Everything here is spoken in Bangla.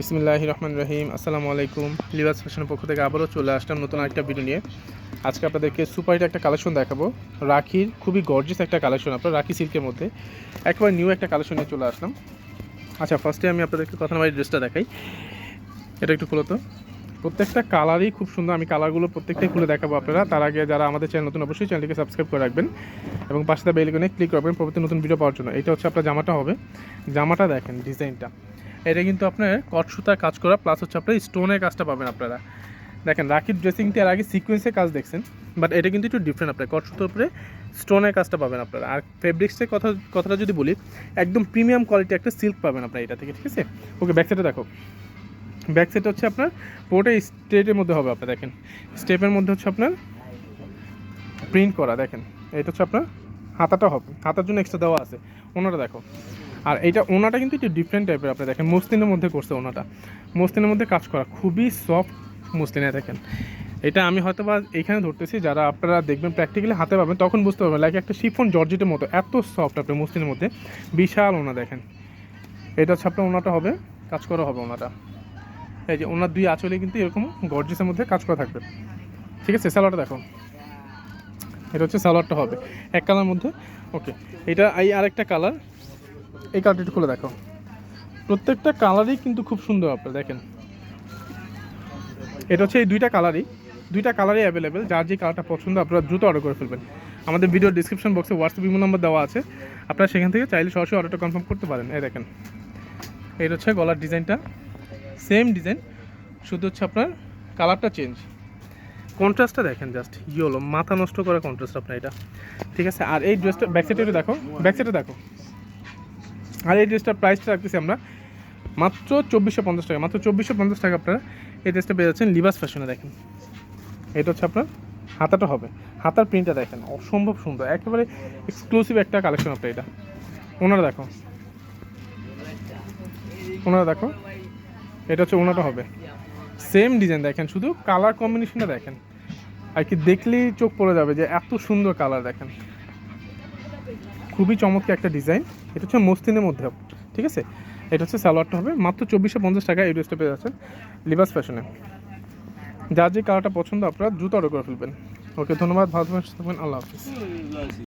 বিসমিল্লাহ রহমান রহিম। আসসালামু আলাইকুম। লিবাস ফ্যাশনের পক্ষ থেকে আবারও চলে আসলাম নতুন একটা ভিডিও নিয়ে। আজকে আপনাদেরকে সুপার হিট একটা কালেকশন দেখাবো। রাখির খুবই গর্জিয়াস একটা কালেকশন আপনার, রাখি সিল্কের মধ্যে। একবার নিউ একটা কালেকশন নিয়ে চলে আসলাম। আচ্ছা ফার্স্টে আমি আপনাদেরকে কথা না ড্রেসটা দেখাই। এটা একটু খুলো তো। প্রত্যেকটা কালারই খুব সুন্দর। আমি কালারগুলো প্রত্যেকটাই খুলে দেখাবো আপনারা। তার আগে যারা আমাদের চ্যানেল নতুন, অবশ্যই চ্যানেলটিকে সাবস্ক্রাইব করে রাখবেন। এবং পাশে বেল ক্লিক করবেন পরবর্তী নতুন ভিডিও পাওয়ার জন্য। এটা হচ্ছে আপনার জামাটা হবে। জামাটা দেখেন ডিজাইনটা এটা কিন্তু আপনার কট সুতার কাজ করা প্লাস হচ্ছে আপনার স্টোনের কাজটা পাবেন আপনারা। দেখেন, রাখির ড্রেসিংটা এর আগে সিকোয়েন্সের কাজ দেখছেন বাট এটা কিন্তু একটু ডিফারেন্ট আপনার। কট সুতার উপরে স্টোনের কাজটা পাবেন আপনারা। আর ফেব্রিক্সের কথা, কথাটা যদি বলি, একদম প্রিমিয়াম কোয়ালিটি একটা সিল্ক পাবেন আপনার এটা থেকে, ঠিক আছে? ওকে ব্যাক সাইডে দেখো। ব্যাক সাইড হচ্ছে আপনার পুরোটা স্টেটের মধ্যে হবে আপনার, দেখেন। স্টেপের মধ্যে হচ্ছে আপনার প্রিন্ট করা, দেখেন। এটা হচ্ছে আপনার হাতাটা হবে, হাতার জন্য এক্সট্রা দেওয়া আছে। ওনাটা দেখো। আর এইটা ওনাটা কিন্তু একটু ডিফারেন্ট টাইপের আপনি দেখেন, মসলিনের মধ্যে করছে ওনাটা। মসলিনের মধ্যে কাজ করা, খুবই সফট মসলিনে দেখেন। এটা আমি হয়তো বা এইখানে ধরতেছি, যারা আপনারা দেখবেন প্র্যাকটিক্যালি হাতে পাবেন, তখন বুঝতে পারবেন লাইক একটা শিফন জর্জেটের মতো, এত সফট আপনি মসলিনের মধ্যে। বিশাল ওনা, দেখেন। এটা হচ্ছে আপনার ওনাটা হবে, কাজ করা হবে ওনাটা। এই যে ওনার দুই আঁচলে কিন্তু এরকম গর্জেসের মধ্যে কাজ করা থাকবে। ঠিক আছে স্যালোয়ারটা দেখো। এটা হচ্ছে সালোয়ারটা হবে, এক কালার মধ্যে। ওকে এটা এই আরেকটা কালার এই কালারটা একটু খুলে দেখো প্রত্যেকটা কালারই কিন্তু খুব সুন্দর আপনার দেখেন। এটা হচ্ছে এই দুইটা কালারই দুইটা কালারই অ্যাভেলেবেল যার যে কালারটা পছন্দ, আপনারা দ্রুত অর্ডার করে ফেলবেন। আমাদের ভিডিও ডিসক্রিপশন বক্সে হোয়াটসঅ্যাপ ইমো নাম্বার দেওয়া আছে। আপনারা সেখান থেকে চাইলে সরাসরি অর্ডারটা কনফার্ম করতে পারেন। এই দেখেন। এটা হচ্ছে গলার ডিজাইনটা সেম ডিজাইন শুধু হচ্ছে আপনার কালারটা চেঞ্জ কন্ট্রাস্টটা দেখেন জাস্ট ইয়েলো মাথা নষ্ট করা কন্ট্রাস্ট আপনার এটা। ঠিক আছে? আর এই ড্রেসটা ব্যাক সাইডে দেখো। ব্যাক সাইডে দেখো। আর এই ড্রেসটার প্রাইসটা রাখতেছি আমরা মাত্র চব্বিশশো পঞ্চাশ টাকা। মাত্র চব্বিশশো পঞ্চাশ টাকা আপনারা এই ড্রেসটা পেয়ে যাচ্ছেন লিবাস ফ্যাশনে দেখেন। এটা হচ্ছে আপনার হাতাটা হবে। হাতার প্রিন্টটা দেখেন, অসম্ভব সুন্দর। একেবারে এক্সক্লুসিভ একটা কালেকশন আপনার এটা। ওনারা দেখো। ওনারা দেখো। এটা হচ্ছে ওনাটা হবে। সেম ডিজাইন দেখেন, শুধু কালার কম্বিনেশনটা দেখেন। আর কি দেখলেই চোখ পড়ে যাবে যে এত সুন্দর কালার দেখেন। খুবই চমৎকার একটা ডিজাইন। এটা হচ্ছে মস্তিনের মধ্যে ঠিক আছে? এটা হচ্ছে সালোয়ারটা হবে, মাত্র চব্বিশশো পঞ্চাশ টাকা এই ড্রেসটা পেয়ে যাচ্ছেন লিবাস ফ্যাশনে যার যে কালারটা পছন্দ, আপনারা দ্রুত অর্ডার করে ফেলবেন। ওকে, ধন্যবাদ, ভালো থাকবেন, আল্লাহ হাফিজ।